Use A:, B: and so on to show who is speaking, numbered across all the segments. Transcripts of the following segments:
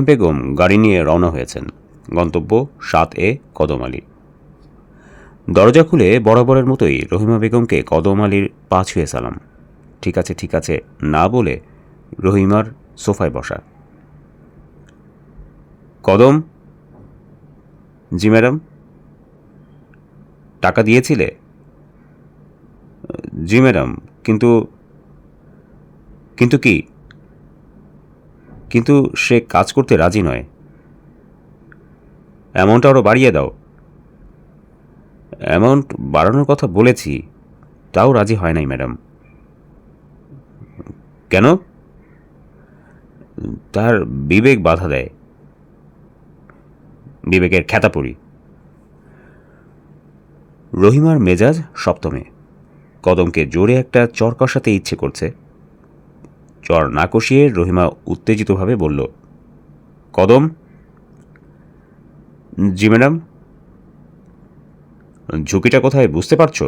A: রহিমা বেগম গাড়ি নিয়ে রওনা হয়েছেন। গন্তব্য সাত এ কদম আলী। দরজা খুলে বরাবরের মতোই রহিমা বেগমকে কদম আলীর পা ছুঁয়ে সালাম। ঠিক আছে ঠিক আছে, না বলে রহিমার সোফায় বসা। কদম? জি ম্যাডাম। টাকা দিয়েছিলে? জি ম্যাডাম, কিন্তু কিন্তু কি? কিন্তু সে কাজ করতে রাজি নয়। অ্যামাউন্ট আরও বাড়িয়ে দাও। অ্যামাউন্ট বাড়ানোর কথা বলেছি, তাও রাজি হয় নাই, ম্যাডাম। কেন? তার বিবেক বাধা দেয়। বিবেকের খ্যাতাপুরি। রহিমার মেজাজ সপ্তমে। কদমকে জোরে একটা চর কষাতে ইচ্ছে করছে। চর না কষিয়ে রহিমা উত্তেজিতভাবে বলল, কদম? জি, ম্যাডাম। ঝুঁকিটা কোথায় বুঝতে পারছ?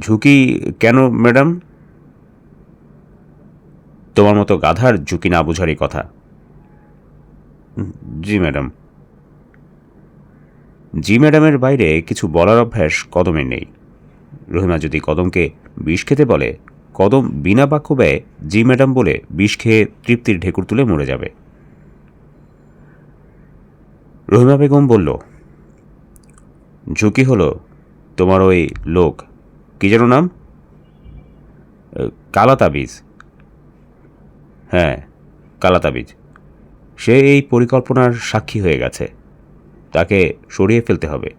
A: ঝুঁকি কেন, ম্যাডাম? তোমার মতো গাধার ঝুঁকি না বোঝারই কথা। জি, ম্যাডাম। জি, ম্যাডামের বাইরে কিছু বলার অভ্যাস কদমের নেই। রহিমা যদি কদমকে বিষ খেতে বলে কদম বিনা বাক্য ব্যয়ে জি ম্যাডাম বলে বিষ খেয়ে তৃপ্তির ঢেকুর তুলে মরে যাবে। রহিমা বেগম বলল, ঝুঁকি হলো তোমার ওই লোক। কি যেন নাম? কালা তাবিজ হ্যাঁ কালা তাবিজ সে এই পরিকল্পনার সাক্ষী হয়ে গেছে। তাকে সরিয়ে ফেলতে হবে।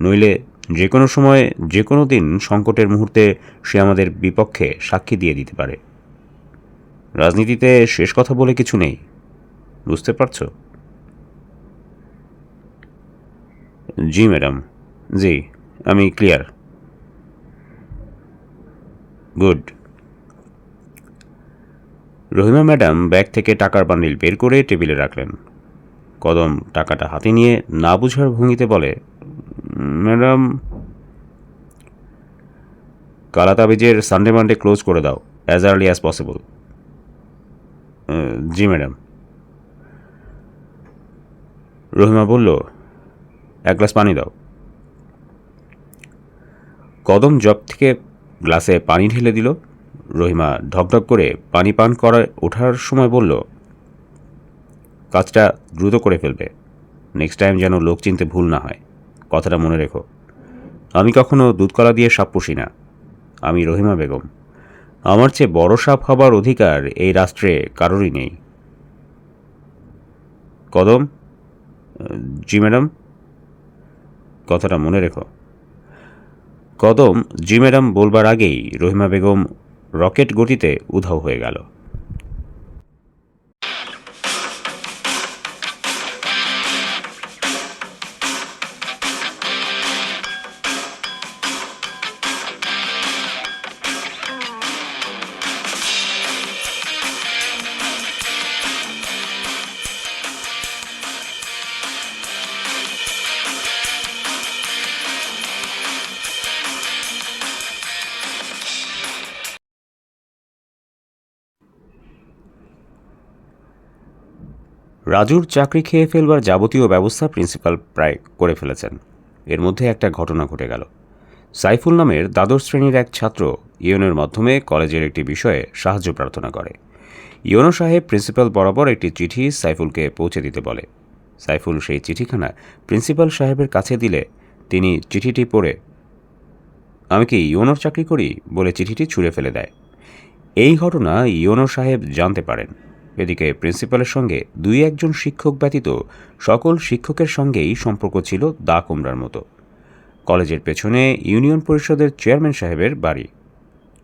A: নইলে যে কোনো সময় যে কোনো দিন সংকটের মুহূর্তে সে আমাদের বিপক্ষে সাক্ষী দিয়ে দিতে পারে। রাজনীতিতে শেষ কথা বলে কিছু নেই। বুঝতে পারছ? জি, ম্যাডাম। জি, আমি clear. Good. Rahima madam bag থেকে টাকার বান্ডিল বের করে টেবিলে রাখলেন। কদম টাকাটা হাতে নিয়ে না বুঝার ভঙ্গিতে বলে ম্যাডাম কালা তাবিজের সানডে মানডে ক্লোজ করে দাও অ্যাজ আর্লি অ্যাজ পসিবল জি ম্যাডাম। রহিমা বলল, এক গ্লাস পানি দাও। কদম জব থেকে গ্লাসে পানি ঢেলে দিল। রহিমা ঢকঢক করে পানি পান করায় ওঠার সময় বলল, কাজটা দ্রুত করে ফেলবে। নেক্সট টাইম যেন লোক চিনতে ভুল না হয়। কথাটা মনে রেখো। আমি কখনো দুধকলা দিয়ে সাপ পুষি না। আমি রহিমা বেগম। আমার চেয়ে বড় সাপ হবার অধিকার এই রাষ্ট্রে কারোরই নেই। কদম, জি ম্যাডাম। কথাটা মনে রেখো। কদম, জি ম্যাডাম, বলবার আগেই রহিমা বেগম রকেট গতিতে উধাও হয়ে গেল। রাজুর চাকরি খেয়ে ফেলবার যাবতীয় ব্যবস্থা প্রিন্সিপাল প্রায় করে ফেলেছেন। এর মধ্যে একটা ঘটনা ঘটে গেল। সাইফুল নামের দ্বাদশ শ্রেণির এক ছাত্র ইয়নের মাধ্যমে কলেজের একটি বিষয়ে সাহায্য প্রার্থনা করে। ইয়নো সাহেব প্রিন্সিপাল বরাবর একটি চিঠি সাইফুলকে পৌঁছে দিতে বলে। সাইফুল সেই চিঠিখানা প্রিন্সিপাল সাহেবের কাছে দিলে তিনি চিঠিটি পড়ে, আমি কি ইয়নোর চাকরি করি? বলে চিঠিটি ছুঁড়ে ফেলে দেয়। এই ঘটনা ইয়নো সাহেব জানতে পারেন। এদিকে প্রিন্সিপালের সঙ্গে দুই একজন শিক্ষক ব্যতীত সকল শিক্ষকের সঙ্গেই সম্পর্ক ছিল দা কুমড়ার মতো। কলেজের পেছনে ইউনিয়ন পরিষদের চেয়ারম্যান সাহেবের বাড়ি।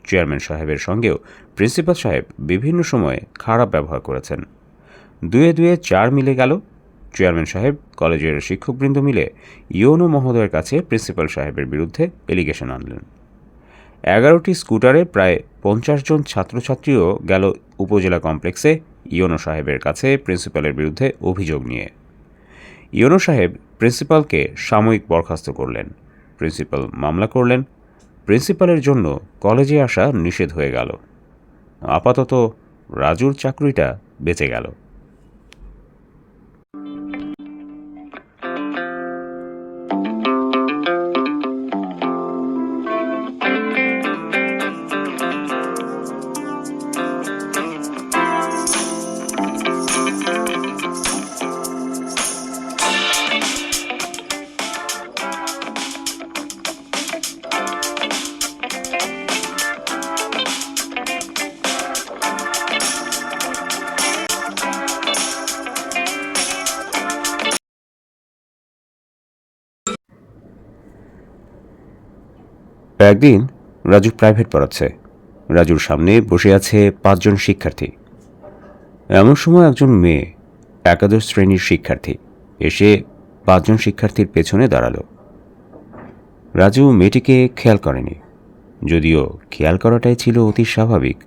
A: চেয়ারম্যান সাহেবের সঙ্গেও প্রিন্সিপাল সাহেব বিভিন্ন সময়ে খারাপ ব্যবহার করেছেন। দুয়ে দুয়ে চার মিলে গেল। চেয়ারম্যান সাহেব, কলেজের শিক্ষকবৃন্দ মিলে ইউনো মহোদয়ের কাছে প্রিন্সিপাল সাহেবের বিরুদ্ধে এলিগেশন আনলেন। এগারোটি স্কুটারে প্রায় পঞ্চাশ জন ছাত্রছাত্রীও গেল উপজেলা কমপ্লেক্সে ইয়নো সাহেবের কাছে প্রিন্সিপালের বিরুদ্ধে অভিযোগ নিয়ে। ইয়নো সাহেব প্রিন্সিপালকে সাময়িক বরখাস্ত করলেন। প্রিন্সিপাল মামলা করলেন। প্রিন্সিপালের জন্য কলেজে আসা নিষেধ হয়ে গেল। আপাতত রাজুর চাকরিটা বেঁচে গেল। একদিন রাজু প্রাইভেট পড়াচ্ছে। রাজুর সামনে বসে আছে পাঁচজন শিক্ষার্থী। এমন সময় একজন মেয়ে, একাদশ শ্রেণির শিক্ষার্থী, এসে পাঁচজন শিক্ষার্থীর পেছনে দাঁড়াল। রাজু মেয়েটিকে খেয়াল করেনি, যদিও খেয়াল করাটাই ছিল অতি স্বাভাবিক।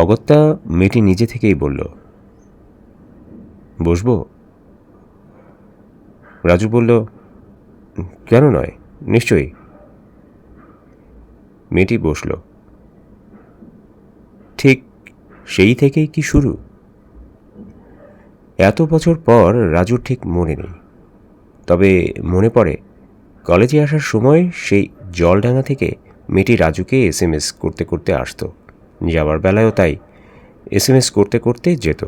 A: অগত্যা মেয়েটি নিজে থেকেই বলল, বসবো? রাজু বলল, কেন নয়? নিশ্চয়ই। মেয়েটি বসল। ঠিক সেই থেকেই কি শুরু? এত বছর পর রাজুর ঠিক মনে নেই। তবে মনে পড়ে, কলেজে আসার সময় সেই জলডাঙ্গা থেকে মেয়েটি রাজুকে এস এম এস করতে করতে আসতো। যাবার বেলায়ও তাই এস এম এস করতে করতে যেত।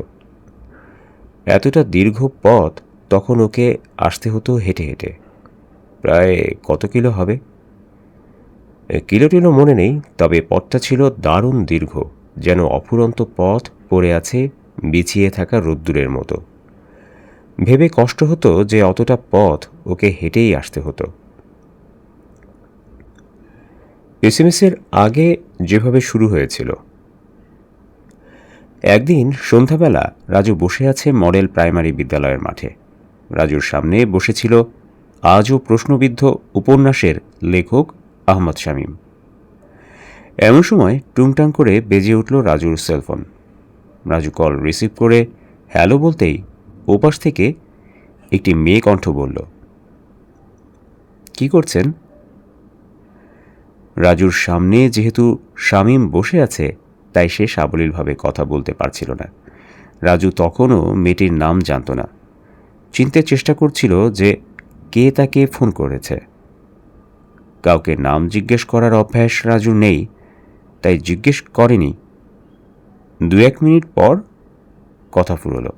A: এতটা দীর্ঘ পথ তখন ওকে আসতে হতো হেঁটে হেঁটে। প্রায় কত কিলো হবে? এ, কিলো টিলো মনে নেই তবে পথটা ছিল দারুণ দীর্ঘ যেন অফুরন্ত পথ পড়ে আছে বিছিয়ে থাকা রোদ্দুরের মতো। ভেবে কষ্ট হতো যে অতটা পথ ওকে হেঁটেই আসতে হতো। এসএমএসের আগে যেভাবে শুরু হয়েছিল। একদিন সন্ধ্যাবেলা রাজু বসে আছে মডেল প্রাইমারি বিদ্যালয়ের মাঠে। রাজুর সামনে বসেছিল আজও প্রশ্নবিদ্ধ উপন্যাসের লেখক আহমদ শামীম। এমন সময় টুংটাং করে বেজে উঠল রাজুর সেলফোন। রাজু কল রিসিভ করে হ্যালো বলতেই ওপাশ থেকে একটি মেয়ে কণ্ঠ বলল, কি করছেন? রাজুর সামনে যেহেতু শামীম বসে আছে, তাই সে সাবলীলভাবে কথা বলতে পারছিল না। রাজু তখনও মেয়েটির নাম জানত না। চিনতে চেষ্টা করছিল যে কে তাকে ফোন করেছে? কাউকে নাম জিজ্ঞেস করার অভ্যাস রাজু নেই, তাই জিজ্ঞেস করেনি। দু এক মিনিট পর কথা ফুরল।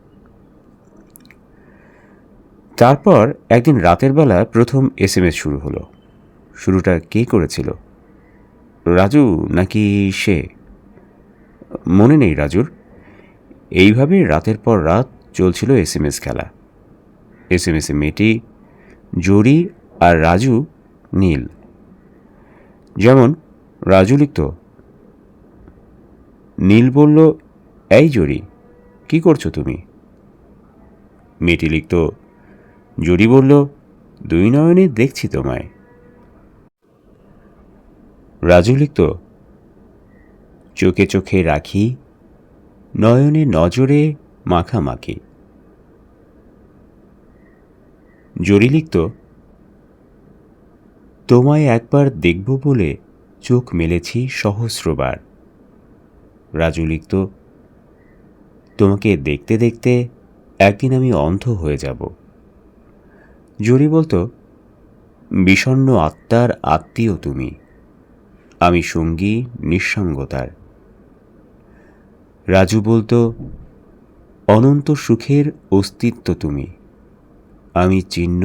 A: তারপর একদিন রাতের বেলা প্রথম এস শুরু হলো। শুরুটা কে করেছিল? রাজু নাকি সে? মনে নেই রাজুর। এইভাবে রাতের পর রাত চলছিল এস খেলা। এসএমএসে মেয়েটি জরি আর রাজু নীল। যেমন রাজু লিখত, নীল বলল, এই জরি, কি করছ তুমি? মেয়েটি লিখত, জরি বলল, দুই নয়নে দেখছি তোমায়। রাজু লিখত, চোখে চোখে রাখি, নয়নে নজরে মাখামাখি। জরি লিখত, তোমায় একবার দেখব বলে চোখ মেলেছি সহস্রবার। রাজু লিখত, তোমাকে দেখতে দেখতে একদিন আমি অন্ধ হয়ে যাব। জরি বলতো, বিষণ্ণ আত্মার আত্মীয় তুমি, আমি সঙ্গী নিঃসঙ্গতার। রাজু বলতো, অনন্ত সুখের অস্তিত্ব তুমি আমি চিহ্ন,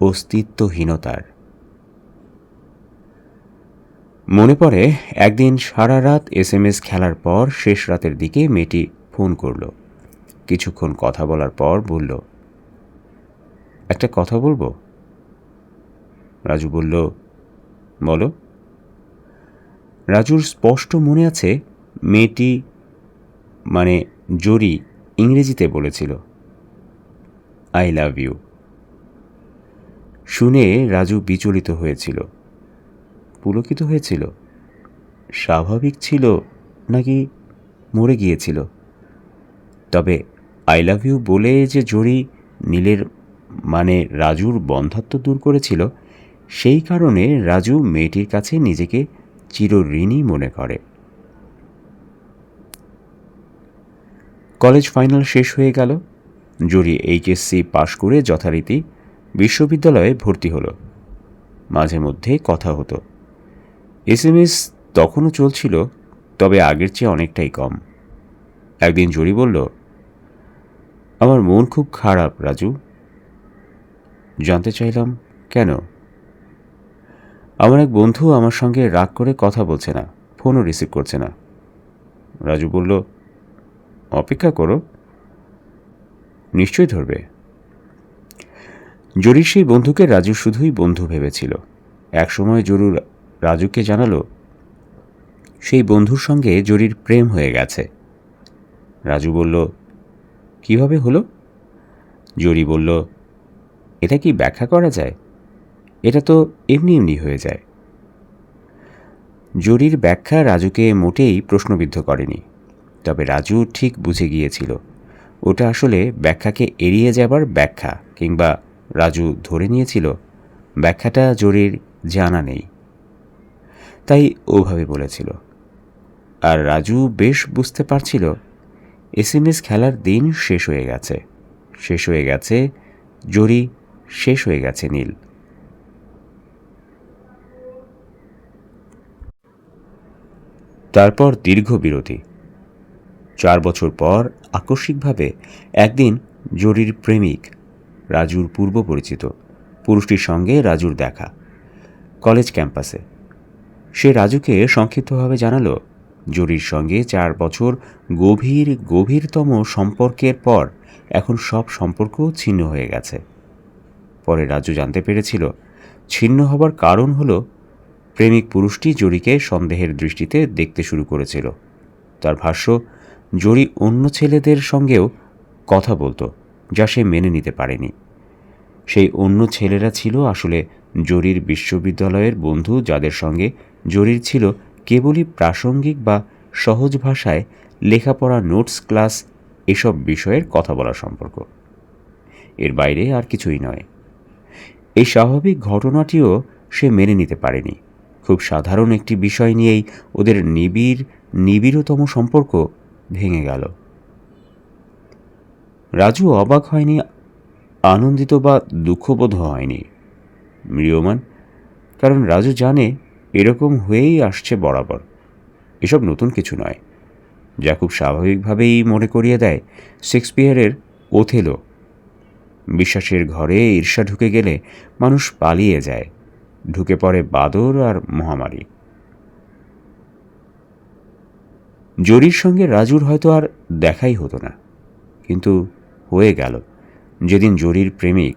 A: অস্তিত্বহীনতার। মনে পড়ে, একদিন সারা রাত এস এম এস খেলার পর শেষ রাতের দিকে মেয়েটি ফোন করল। কিছুক্ষণ কথা বলার পর বলল, একটা কথা বলব? রাজু বলল, বলো। রাজুর স্পষ্ট মনে আছে, মেয়েটি মানে জরি ইংরেজিতে বলেছিল। I love you. শুনে রাজু বিচলিত হয়েছিল। পুলকিত হয়েছিল। স্বাভাবিক ছিল নাকি মরে গিয়েছিল। তবে আই লাভ ইউ বলে যে জরি নীলের মানে রাজুর বন্ধাত্ম দূর করেছিল, সেই কারণে রাজু মেয়েটির কাছে নিজেকে চিরঋণী মনে করে। কলেজ ফাইনাল শেষ হয়ে গেল। জরি এইচএসসি পাশ করে যথারীতি বিশ্ববিদ্যালয়ে ভর্তি হলো। মাঝে মধ্যে কথা হতো। এস এম এস তখনও চলছিল, তবে আগের চেয়ে অনেকটাই কম। একদিন জরি বলল, আমার মন খুব খারাপ, রাজু। জানতে চাইলাম কেন? আমার এক বন্ধু আমার সঙ্গে রাগ করে কথা বলছে না, ফোনও রিসিভ করছে না। রাজু বলল, অপেক্ষা করো। নিশ্চয়ই ধরবে। জরির সেই বন্ধুকে রাজু শুধুই বন্ধু ভেবেছিল। একসময় জরুর রাজুকে জানালো, সেই বন্ধুর সঙ্গে জরির প্রেম হয়ে গেছে। রাজু বলল, কীভাবে হলো? জরি বলল, এটা কি ব্যাখ্যা করা যায়? এটা তো এমনি এমনি হয়ে যায়। জরির ব্যাখ্যা রাজুকে মোটেই প্রশ্নবিদ্ধ করেনি, তবে রাজু ঠিক বুঝে গিয়েছিল। ওটা আসলে ব্যাখ্যাকে এড়িয়ে যাবার ব্যাখ্যা কিংবা রাজু ধরে নিয়েছিল, ব্যাখ্যাটা জরির জানা নেই। তাই ওভাবে বলেছিল। আর রাজু বেশ বুঝতে পারছিল এসএমএস খেলার দিন শেষ হয়ে গেছে। শেষ হয়ে গেছে, জরি শেষ হয়ে গেছে নীল। তারপর দীর্ঘ বিরতি। চার বছর পর আকস্মিকভাবে একদিন জরির প্রেমিক রাজুর পূর্ব পরিচিত পুরুষটির সঙ্গে রাজুর দেখা কলেজ ক্যাম্পাসে। সে রাজুকে সংক্ষিপ্তভাবে জানালো, জরির সঙ্গে চার বছর গভীর গভীরতম সম্পর্কের পর এখন সব সম্পর্ক ছিন্ন হয়ে গেছে। পরে রাজু জানতে পেরেছিল, ছিন্ন হবার কারণ হল প্রেমিক পুরুষটি জরিকে সন্দেহের দৃষ্টিতে দেখতে শুরু করেছিল। তার ভাষ্য জরি অন্য ছেলেদের সঙ্গেও কথা বলতো, যা সে মেনে নিতে পারেনি। সেই অন্য ছেলেরা ছিল আসলে জরির বিশ্ববিদ্যালয়ের বন্ধু, যাদের সঙ্গে জরির ছিল কেবলই প্রাসঙ্গিক বা সহজ ভাষায় লেখাপড়া, নোটস, ক্লাস এসব বিষয়ের কথা বলার সম্পর্ক। এর বাইরে আর কিছুই নয়। এই স্বাভাবিক ঘটনাটিও সে মেনে নিতে পারেনি। খুব সাধারণ একটি বিষয় নিয়েই ওদের নিবিড়, নিবিড়তম সম্পর্ক ভেঙে গেল। রাজু অবাক হয়নি, আনন্দিত বা দুঃখবোধ হয়নি। ম্রিয়মান কারণ রাজু জানে এরকম হয়েই আসছে বরাবর। এসব নতুন কিছু নয়। যা খুব স্বাভাবিকভাবেই মনে করিয়ে দেয় শেক্সপিয়ারের ওথেলো। বিশ্বাসের ঘরে ঈর্ষা ঢুকে গেলে মানুষ পালিয়ে যায়। ঢুকে পড়ে বাদর আর মহামারী। জরির সঙ্গে রাজুর হয়তো আর দেখাই হতো না। কিন্তু হয়ে গেল। যেদিন জরির প্রেমিক,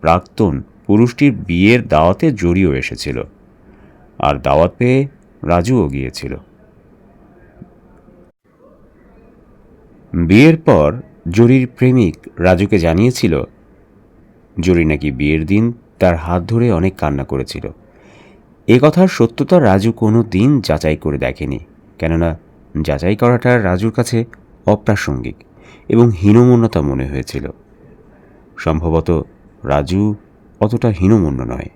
A: প্রাক্তন পুরুষটির বিয়ের দাওয়াতে জরিও এসেছিল। আর দাওয়াত পেয়ে রাজুও গিয়েছিল। বিয়ের পর জরির প্রেমিক রাজুকে জানিয়েছিল, জরি নাকি বিয়ের দিন তার হাত ধরে অনেক কান্না করেছিল। এ কথার সত্যতা রাজু কোনো দিন যাচাই করে দেখেনি। কেননা যাচাই করাটা রাজুর কাছে অপ্রাসঙ্গিক এবং হীনমন্যতা মনে হয়েছিল। সম্ভবত রাজু অতটা হীনমন্য নয়।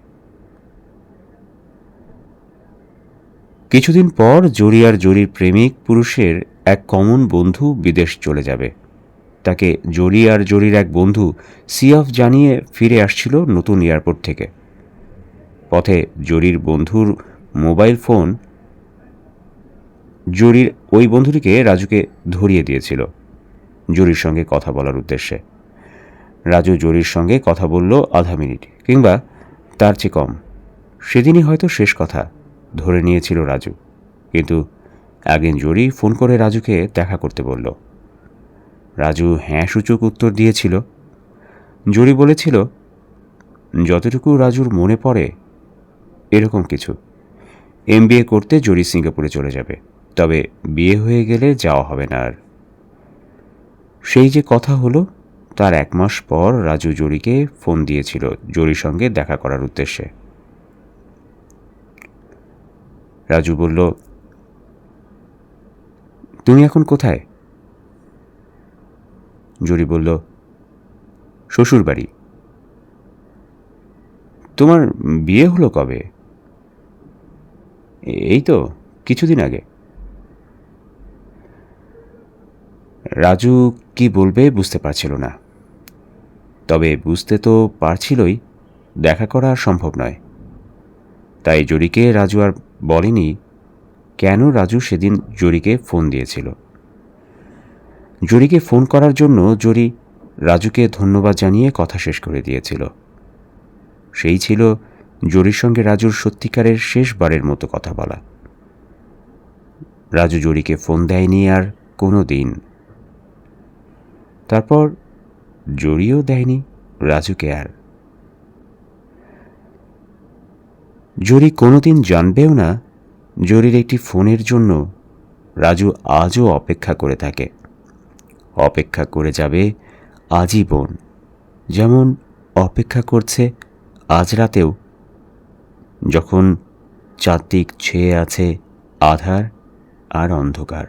A: কিছুদিন পর জরি আর জরির প্রেমিক পুরুষের এক কমন বন্ধু বিদেশ চলে যাবে। তাকে জরি আর জরির এক বন্ধু সিঅফ জানিয়ে ফিরে আসছিল নতুন এয়ারপোর্ট থেকে। পথে জরির বন্ধুর মোবাইল ফোন জরির ওই বন্ধুটিকে রাজুকে ধরিয়ে দিয়েছিল জরির সঙ্গে কথা বলার উদ্দেশ্যে। রাজু জরির সঙ্গে কথা বলল আধা মিনিট, কিংবা তার চেয়ে কম। সেদিনই হয়তো শেষ কথা ধরে নিয়েছিল রাজু। কিন্তু একদিন জরি ফোন করে রাজুকে দেখা করতে বলল। রাজু হ্যাঁ সূচক উত্তর দিয়েছিল। জরি বলেছিল, যতটুকু রাজুর মনে পড়ে, এরকম কিছু। এম করতে জরি সিঙ্গাপুরে চলে যাবে। তবে বিয়ে হয়ে গেলে যাওয়া হবে না আর। সেই যে কথা হলো, তার এক মাস পর রাজু জরিকে ফোন দিয়েছিল জরির সঙ্গে দেখা করার উদ্দেশ্যে। রাজু বলল, তুমি এখন কোথায়? জরি বলল শ্বশুর বাড়ি তোমার বিয়ে হলো কবে? এই তো, কিছুদিন আগে। রাজু কি বলবে বুঝতে পারছিল না। তবে বুঝতে তো পারছিলই, দেখা করা সম্ভব নয়। তাই জরিকে রাজু আর বলেনি কেন রাজু সেদিন জরিকে ফোন দিয়েছিল। জরিকে ফোন করার জন্য জরি রাজুকে ধন্যবাদ জানিয়ে কথা শেষ করে দিয়েছিল। সেই ছিল জরির সঙ্গে রাজুর সত্যিকারের শেষবারের মতো কথা বলা। রাজু জরিকে ফোন দেয়নি আর কোনো দিন। তারপর জরিও দেয়নি রাজুকে আর। জরি কোনোদিন জানবেও না জরির একটি ফোনের জন্য রাজু আজও অপেক্ষা করে থাকে। অপেক্ষা করে যাবে আজীবন। যেমন অপেক্ষা করছে আজ রাতেও। যখন চারদিক ছেয়ে আছে আধার আর অন্ধকার।